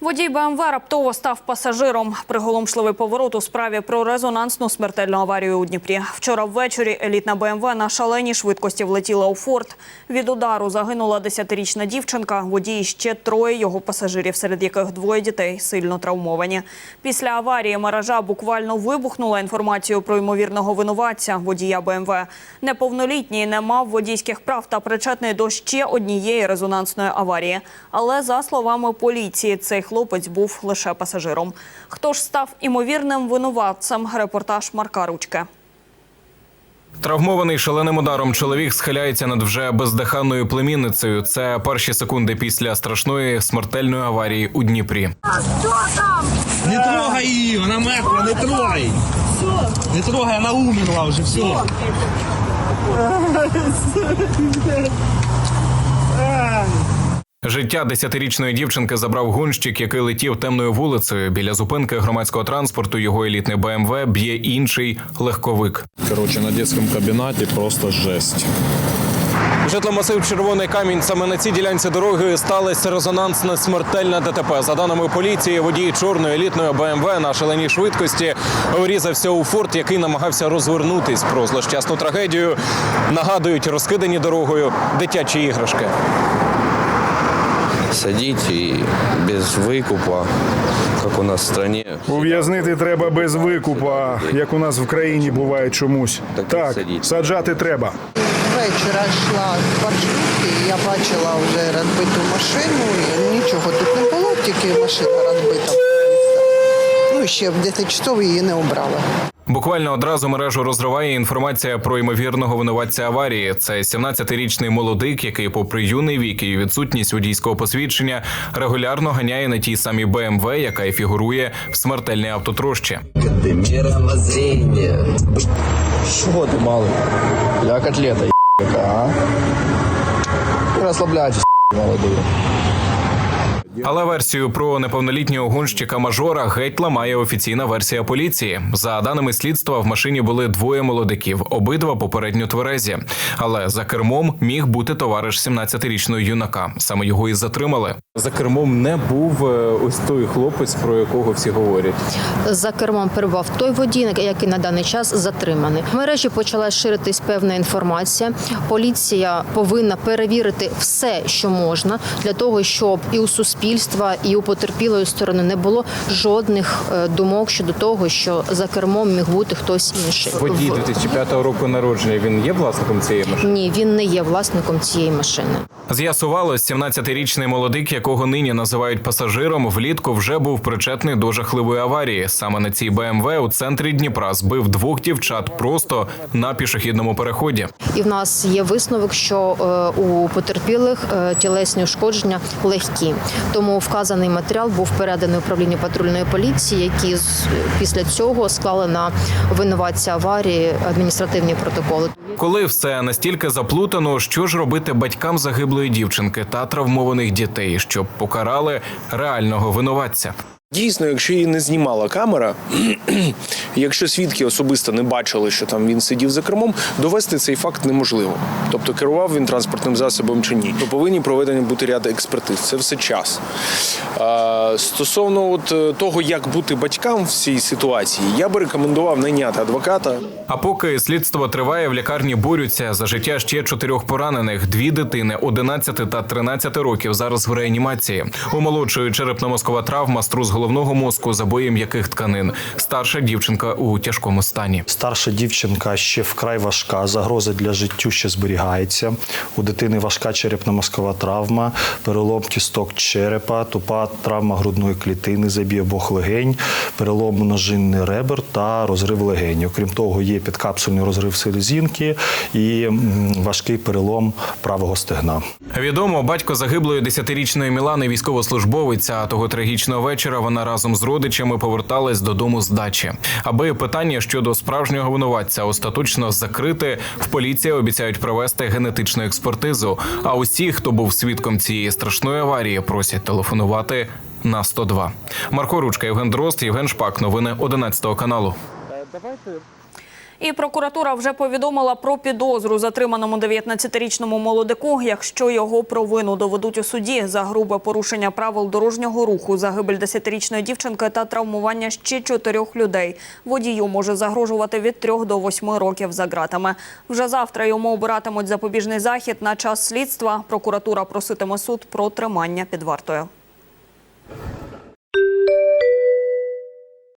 Водій БМВ раптово став пасажиром. Приголомшливий поворот у справі про резонансну смертельну аварію у Дніпрі. Вчора ввечері елітна БМВ на шаленій швидкості влетіла у форт. Від удару загинула 10-річна дівчинка. Водій ще троє його пасажирів, серед яких двоє дітей сильно травмовані. Після аварії мережа буквально вибухнула інформацію про ймовірного винуватця водія БМВ. Неповнолітній не мав водійських прав та причетний до ще однієї резонансної аварії. Але за словами поліції, цей хлопець був лише пасажиром. Хто ж став імовірним винуватцем? Репортаж Марка Ручки. Травмований шаленим ударом чоловік схиляється над вже бездиханною племінницею. Це перші секунди після страшної смертельної аварії у Дніпрі. Не трогай її, вона мертва, не трогай. Не трогай, вона умерла вже, все. Життя десятирічної дівчинки забрав гонщик, який летів темною вулицею. Біля зупинки громадського транспорту його елітний БМВ б'є інший легковик. Короче, на детском кабинете просто жесть. Житломасив Червоний камінь. Саме на цій ділянці дороги сталася резонансна смертельна ДТП. За даними поліції, водій чорної елітної БМВ на шаленій швидкості врізався у форт, який намагався розвернутись. Про злощасну трагедію нагадують розкидані дорогою дитячі іграшки. Садить и без выкупа, как у нас в стране. Ув'язнити треба без викупа, як у нас в країні буває чомусь. Так, Так, саджати треба. Вечора йшла з маршрутки, і я бачила вже розбиту машину. І нічого тут не було, тільки машина розбита. Ну, і ще в 10 часов її не обрали. Буквально одразу мережу розриває інформація про ймовірного винуватця аварії. Це 17-річний молодик, який, попри юний вік і відсутність водійського посвідчення, регулярно ганяє на тій самій БМВ, яка й фігурує в смертельній автотрощі. Мировоззрение. Чего ты, малый? Я котлета, яка, а? Не расслабляйтесь, молодые. Але версію про неповнолітнього гонщика мажора геть ламає офіційна версія поліції. За даними слідства, в машині були двоє молодиків, обидва попередньо тверезі. Але за кермом міг бути товариш 17-річного юнака. Саме його і затримали. За кермом не був е, ось той хлопець, про якого всі говорять. За кермом перебував той водій, який на даний час затриманий. В мережі почала ширитись певна інформація. Поліція повинна перевірити все, що можна, для того, щоб і у суспільства, і у потерпілої сторони не було жодних е, думок щодо того, що за кермом міг бути хтось інший. Водій В- 2005 року народження. Він є власником цієї машини. Ні, він не є власником цієї машини. З'ясувалось, 17-річний молодик, якого нині називають пасажиром, влітку вже був причетний до жахливої аварії. Саме на цій БМВ у центрі Дніпра збив двох дівчат просто на пішохідному переході. І в нас є висновок, що е, у потерпілих е, тілесні ушкодження легкі. Тому вказаний матеріал був переданий управлінню патрульної поліції, які з- після цього склали на винуватця аварії адміністративні протоколи. Коли все настільки заплутано, що ж робити батькам загиблої дівчинки та травмованих дітей, щоб покарали реального винуватця? Дійсно, якщо її не знімала камера, якщо свідки особисто не бачили, що там він сидів за кермом, довести цей факт неможливо. Тобто керував він транспортним засобом чи ні. То повинні проведені бути ряд експертиз. Це все час. Стосовно от е, того, як бути батькам в цій ситуації, я би рекомендував найняти адвоката. А поки слідство триває, в лікарні борються за життя ще чотирьох поранених. Дві дитини 11 та 13 років зараз в реанімації. У молодшої черепно-мозкова травма, струс головного мозку, забої м'яких тканин. Старша дівчинка у тяжкому стані. Старша дівчинка ще вкрай важка, загроза для життю ще зберігається. У дитини важка черепно-мозкова травма, перелом кісток черепа, тупа травма грудної клітини, забій обох легень, перелом множинних ребер та розрив легенів. Крім того, є підкапсульний розрив селезінки і важкий перелом правого стегна. Відомо, батько загиблої десятирічної Мілани військовослужбовиця. А того трагічного вечора вона разом з родичами поверталась додому з дачі. Аби питання щодо справжнього винуватця остаточно закрити, в поліції обіцяють провести генетичну експертизу. А усі, хто був свідком цієї страшної аварії, просять телефонувати на 102. Марко Ручка, Євген Дрозд, Євген Шпак. Новини 11 каналу. І прокуратура вже повідомила про підозру затриманому 19-річному молодику, якщо його провину доведуть у суді за грубе порушення правил дорожнього руху, загибель 10-річної дівчинки та травмування ще чотирьох людей. Водію може загрожувати від 3 до 8 років за ґратами. Вже завтра йому обиратимуть запобіжний захід на час слідства. Прокуратура проситиме суд про тримання під вартою.